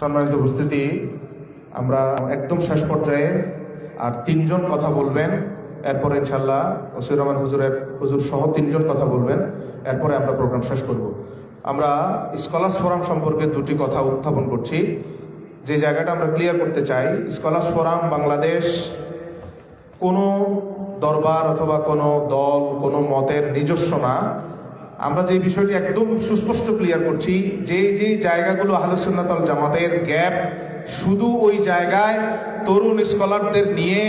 সম্মানিত উপস্থিতি, আমরা একদম শেষ পর্যায়ে আর তিনজন কথা বলবেন, এরপরে ইনশাল্লাহ ওসির রহমান হুজুরের হুজুর সহ তিনজন কথা বলবেন, এরপরে আমরা প্রোগ্রাম শেষ করব। আমরা স্কলার্স ফোরাম সম্পর্কে দুটি কথা উত্থাপন করছি। যে জায়গাটা আমরা ক্লিয়ার করতে চাই স্কলার্স ফোরাম বাংলাদেশ কোনো দরবার অথবা কোনো দল, কোনো মতের নিজস্ব না। আমরা যে বিষয়টি একদম সুস্পষ্ট ক্লিয়ার করছি, যে যে জায়গাগুলো আহলুসুন্নাতল জামাতের গ্যাপ শুধু ওই জায়গায় তরুণ স্কলারদের নিয়ে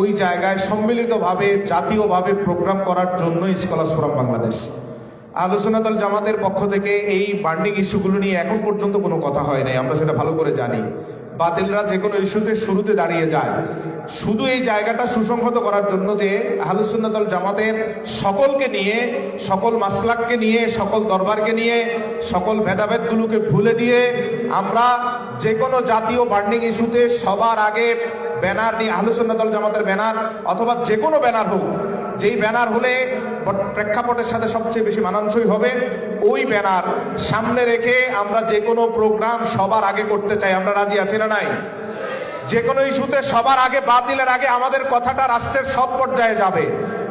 ওই জায়গায় সম্মিলিতভাবে, জাতীয়ভাবে প্রোগ্রাম করার জন্য স্কলার্স ফোরাম বাংলাদেশ। আলোচনাদল জামাতের পক্ষ থেকে এই বার্নিং ইস্যুগুলো নিয়ে এখন পর্যন্ত কোনো কথা হয় নাই, আমরা সেটা ভালো করে জানি। বাতিলরা যে কোনো ইস্যুতে শুরুতে দাঁড়িয়ে যায়। শুধু এই জায়গাটা সুসংহত করার জন্য যে আহলুসুন্নাতল জামাতের সকলকে নিয়ে, সকল মাসলাককে নিয়ে, সকল দরবারকে নিয়ে, সকল ভেদাভেদগুলোকে ভুলে দিয়ে আমরা যে কোনো জাতীয় বার্নিং ইস্যুতে সবার আগে ব্যানার দিয়ে আহলুসুন্নাতল জামাতের ব্যানার অথবা যে কোনো ব্যানার হোক, যেই ব্যানার হলে প্রেক্ষাপটের সাথে সবচেয়ে বেশি মানানসই হবে ওই ব্যানার সামনে রেখে আমরা যে কোনো প্রোগ্রাম সবার আগে করতে চাই। আমরা রাজি আছি না নাই? যে কোনো ইস্যুতে সবার আগে বাতিলের আগে আমাদের কথাটা রাষ্ট্রের সব পর্যায়ে যাবে।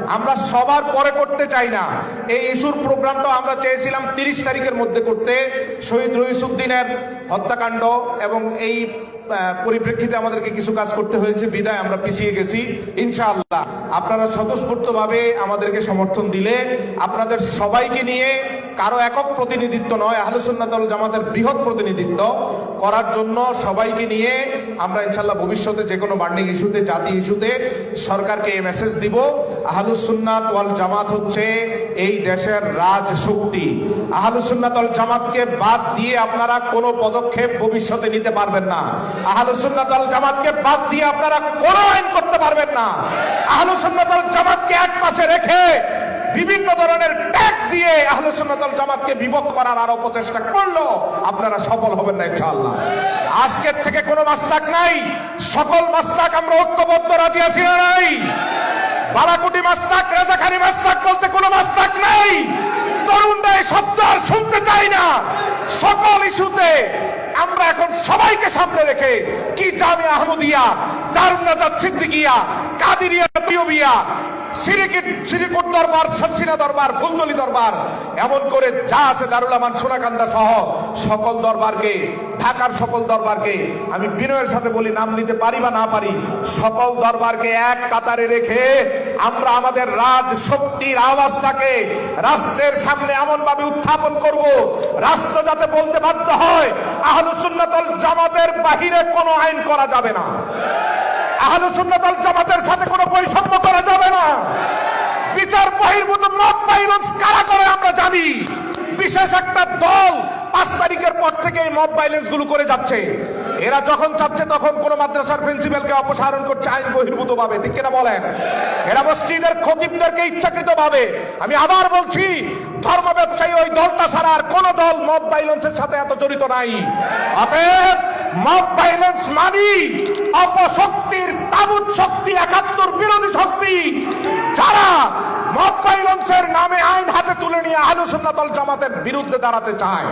আমরা সবার পরে করতে চাই না। এই ইস্যুর প্রোগ্রামটা আমরা চেয়েছিলাম তিরিশ তারিখের মধ্যে করতে। শহীদ রহিসুদ্দিনের হত্যাকাণ্ড এবং এই পরিপ্রেক্ষিতে আমাদেরকে কিছু কাজ করতে হয়েছে। বিদায়, আমরা পিছিয়ে গেছি। ইনশাআল্লাহ, আপনারা স্বতঃস্ফূর্তভাবে আমাদেরকে সমর্থন দিলে, আপনাদের সবাইকে নিয়ে কারও একক প্রতিনিধিত্ব নয় আহলুসুন্নাতল জামাতের বৃহৎ প্রতিনিধিত্ব করার জন্য সবাইকে নিয়ে আমরা ইনশাল্লাহ ভবিষ্যতে যে কোনো বার্নিং ইস্যুতে, জাতি ইস্যুতে সরকারকে এই মেসেজ দিব। আহলুসুন্নাত ওয়াল জামাত হচ্ছে এই দেশের রাজ শক্তি আহলুসুন্নাত জামাতকে বাদ দিয়ে আপনারা কোনো পদক্ষেপ ভবিষ্যতে নিতে পারবেন না। আহলুসুন্নাত জামাতকে বাদ দিয়ে আপনারা কোনো রেখে বিভিন্ন ধরনের ট্যাগ জামাতকে বিভক্ত করার আরও প্রচেষ্টা করল সফল হবেন না ইনশাআল্লাহ। আজকের থেকে কোনো মাস্তাক নাই। সকল মাস্তাক আমরা ঐক্যবদ্ধ রাজি আছি নাই? বারাকুটি মাস্তাক রেজাখানি মাস্তাক বলতে কোনো মাস্তাক নাই। তরুণরা এই শব্দ আর শুনতে চাই না। সকল ইস্যুতে আমরা এখন সবাইকে সামনে রেখে কি জামে আহমদিয়া দারুণ নাজাদ সিদ্দিকিয়া কাদিরিয়া পিওবিয়া দরবার দরবার দরবার, এমন করে যা আছে দারুল আমান সোনাকান্দা সহ সকল দরবারকে, ঢাকার সকল দরবারকে, আমি বিনয়ের সাথে বলি, নাম নিতে পারি বা না পারি, সকল দরবারকে এক কাতারে রেখে আমরা আমাদের রাজ শক্তির আওয়াজটাকে রাষ্ট্রের সামনে এমন ভাবে উত্থাপন করব, রাষ্ট্র যাতে বলতে বাধ্য হয় আহলুসুন্নাতল জামাতের বাহিরে কোনো আইন করা যাবে না। আহলে সুন্নাতাল জামাতের সাথে কোনো বৈষম্য করা যাবে না। বিচার বহির্ভূত মত ভাইলেন্স কারা করে আমরা জানি। বিশেষ একটা দল পাঁচ তারিখের পর থেকে এই মব ভাইলেন্সগুলো করে যাচ্ছে। এরা যখন চাচ্ছে তখন কোন মাদ্রাসার প্রিন্সিপালকে অপসারণ করছে, আইন বহির্ভূত ভাবে ঠিক কিনা বলেন? এরা মসজিদের খতিবদেরকে ইচ্ছাকৃত ভাবে আমি আবার বলছি, ধর্ম ব্যবসায়ী ওই দলটা ছাড়া আর কোন দল মব ভাইলেন্সের সাথে এত জড়িত নাই। অতএব মব ভাইলেন্স মানি অপশক্তির তাবুত শক্তি, একাত্তর বিরোধী শক্তি, যারা মব ভাইলেন্সের নামে আইন হাতে তুলে নিয়ে আহলুসুন্নাতল জামাতের বিরুদ্ধে দাঁড়াতে চায়।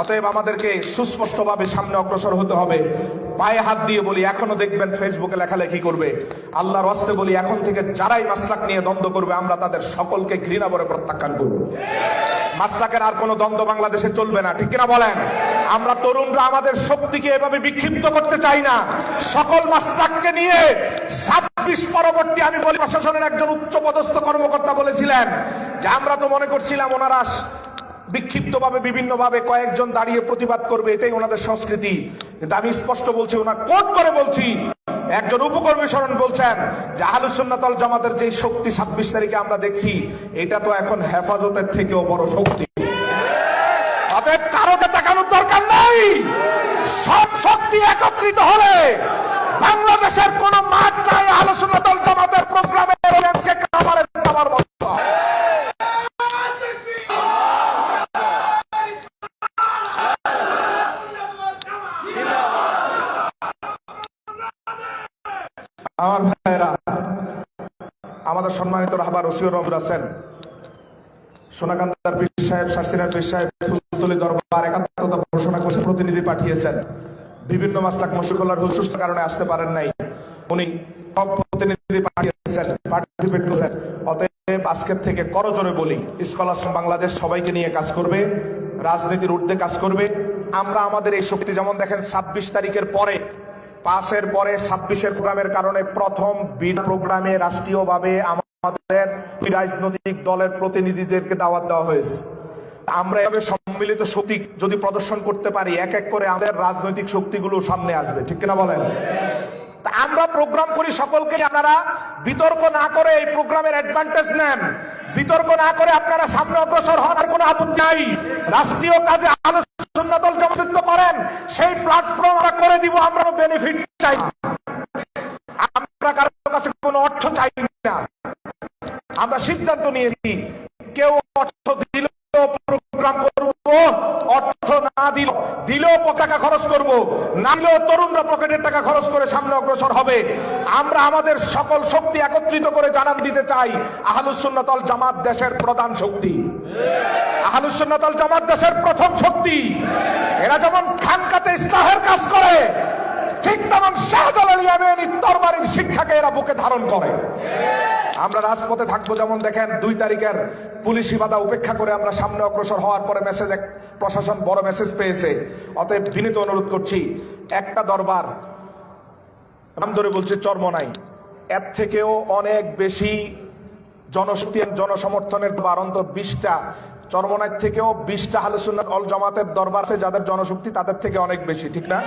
অতএব আমাদেরকে সুস্পষ্টভাবে সামনে অগ্রসর হতে হবে। পায়ে হাত দিয়ে বলি, এখনও দেখবেন ফেসবুকে লেখালেখি করবে। আল্লাহর হস্তে বলি, এখন থেকে যারাই মাসলাক নিয়ে দ্বন্দ্ব করবে, আমরা তাদের সকলকে ঘৃণা করে প্রত্যাখ্যান করব। মাসলাকের আর কোনো দ্বন্দ্ব বাংলাদেশে চলবে না, ঠিক কিনা বলেন? আমরা তরুণরা আমাদের শক্তিকে এভাবে বিক্ষিপ্ত করতে চাই না। সকল মাসলাককে নিয়ে ছাব্বিশ পরবর্তী আমি বলি, প্রশাসনের একজন উচ্চপদস্থ কর্মকর্তা বলেছিলেন যে আমরা তো মনে করছিলাম ওনারা বিক্ষিপ্তভাবে, বিভিন্নভাবে কয়েকজন দাঁড়িয়ে প্রতিবাদ করবে, এটাই ওনাদের সংস্কৃতি। কিন্তু আমি স্পষ্ট বলছি, ওনার কোট করে বলছি, একজন উপকর্মী স্মরণ বলছেন যে আহলুসুন্নাতল জামাতের যে শক্তি ছাব্বিশ তারিখে আমরা দেখছি, এটা তো এখন হেফাজতের থেকেও বড় শক্তি অতএব কারোকে তাকানোর নাই সব শক্তি একত্রিত হলে বাংলাদেশের কোন মাঠ নাই আলোচনাতল জামাতের প্রোগ্রামের অডিয়েন্সকে কামারে যাবার মতো। আমার ভাইয়েরা, আমাদের সম্মানিত রাহবার রসিউর রহমুর আছেন। সোনাকান্দার পীর সাহেব শাসিনার পীর সাহেব, ফুলতলি দরবার একাত্মতা ঘোষণা বসে প্রতিনিধি পাঠিয়েছেন। বিভিন্ন মাসলাক মশুকল্লার সুস্থ কারণে আসতে পারেন নাই। উনি সব প্রতিনিধি পাঠিয়েছেন পার্টিসিপেট করেছেন। অতএব আজকের থেকে করজোরে বলি স্কলার বাংলাদেশ সবাইকে নিয়ে কাজ করবে, রাজনীতির ঊর্ধ্বে কাজ করবে। আমরা আমাদের এই শক্তি যেমন দেখেন, ছাব্বিশ তারিখের পরে পাসের পরে ছাব্বিশের প্রোগ্রামের কারণে প্রথম বিড প্রোগ্রামে রাষ্ট্রীয়ভাবে আমাদের রাজনৈতিক দলের প্রতিনিধিদেরকে দাওয়াত দেওয়া হয়েছে। আমরা এভাবে সম্মিলিত শক্তি যদি প্রদর্শন করতে পারি, এক এক করে আমাদের রাজনৈতিক শক্তিগুলো সামনে আসবে। ঠিক কিনা বলেন? আমরা প্রোগ্রাম করি সকলকে, আপনারা বিতর্ক না করে এই প্রোগ্রামের অ্যাডভান্টেজ নেন। বিতর্ক না করে আপনারা সামনে অগ্রসর হওয়ার কোনো আপত্তি নাই। রাষ্ট্রীয় কাজে আলোচনা দল জমৃত করেন, সেই প্ল্যাটফর্ম আমরা করে দিব আমরা বেনিফিট চাই। আমরা কারোর কাছে কোনো অর্থ চাই না। আমরা সিদ্ধান্ত নিয়েছি কেউ অর্থ দিল প্রোগ্রাম করব অর্থ না দিল দিলেও টাকা খরচ করব। না দিলেও তরুণরা পকেটের টাকা খরচ করে সামনে অগ্রসর হবে। আমরা আমাদের সকল শক্তি একত্রিত করে জানান দিতে চাই আহলুসুন্নতল জামাত দেশের প্রধান শক্তি। আহলুসুন্নতল জামাত দেশের প্রথম শক্তি। এরা যেমন খানকাতে ইসলাহের কাজ করে, ঠিক তেমন শাহজালাল ইয়ামেনী তরবারির শিক্ষাকে এরা বুকে ধারণ করে। আমরা রাজপথে থাকব যেমন দেখেন দুই তারিখের পুলিশি বাধা উপেক্ষা করে আমরা সামনে অগ্রসর হওয়ার পরে মেসেজ এক প্রশাসন বড় মেসেজ পেয়েছে। অতএব বিনীত অনুরোধ করছি, একটা দরবার, নাম ধরে বলছি চর্মনাই এর থেকেও অনেক বেশি জনশক্তি জনসমর্থনের দরবার, অন্তত বিশটা। চরমনাই থেকেও বিশটা হালুসুন্নাত অল জমাতের দরবার আছে, যাদের জনশক্তি তাদের থেকে অনেক বেশি, ঠিক না?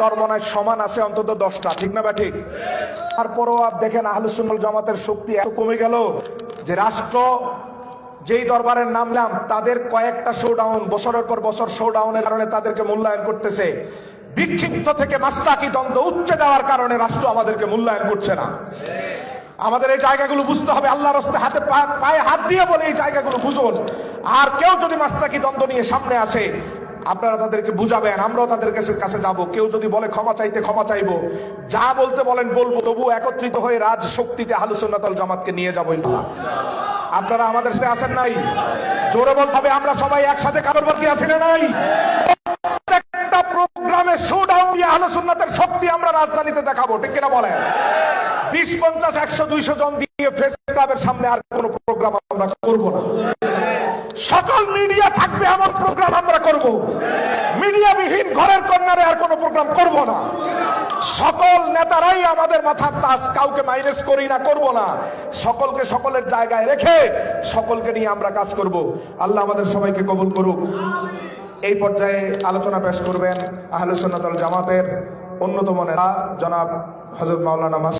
চরমনায় সমান আছে অন্তত দশটা, ঠিক না বা ঠিক আপ দেখেন আহলুসুন্নল জামাতের শক্তি এত কমে গেল যে রাষ্ট্র যেই দরবারের নাম নাম তাদের কয়েকটা শোডাউন বছরের পর বছর শোডাউনের কারণে তাদেরকে মূল্যায়ন করতেছে। বিক্ষিপ্ত থেকে মাস্তাকি দ্বন্দ্ব উচ্চে দেওয়ার কারণে রাষ্ট্র আমাদেরকে মূল্যায়ন করছে না। আমাদের এই জায়গাগুলো বুঝতে হবে আল্লাহ রাস্তায় হাতে পায়ে হাত দিয়ে বলে এই জায়গাগুলো বুঝুন। আর কেউ যদি মাস্তাকি দ্বন্দ্ব নিয়ে সামনে আসে আপনারা তাদেরকে বুঝাবেন, আমরাও তাদের কাছে যাব। কেউ যদি বলে ক্ষমা চাইতে ক্ষমা চাইব, যা বলতে বলেন বলব, তবু একত্রিত হয়ে রাজ শক্তিতে আলোচনাতল জামাতকে নিয়ে যাব। আপনারা আমাদের সাথে আসেন নাই? জোরে বলতে আমরা সবাই একসাথে কারোর বাকি আসি না নাই? প্রোগ্রামে শক্তি আমরা রাজধানীতে দেখাবো, ঠিক বলেন? পঞ্চাশ, একশো, দুইশো জন দিয়ে সামনে আর কোনো প্রোগ্রাম আমরা করব না। সকল মিডিয়া থাকবে এমন প্রোগ্রাম আমরা করব। মিডিয়াবিহীন ঘরের কর্নারে আর কোনো প্রোগ্রাম করব না। সকল নেতারাই আমাদের মাথার তাস কাউকে মাইনাস করি না, করব না। সকলকে সকলের জায়গায় রেখে সকলকে নিয়ে আমরা কাজ করব। আল্লাহ আমাদের সবাইকে কবুল করুক। এই পর্যায়ে আলোচনা পেশ করবেন আহলে সুন্নাতুল জামাতের অন্যতম নেতা জনাব হযরত মাওলানা মাস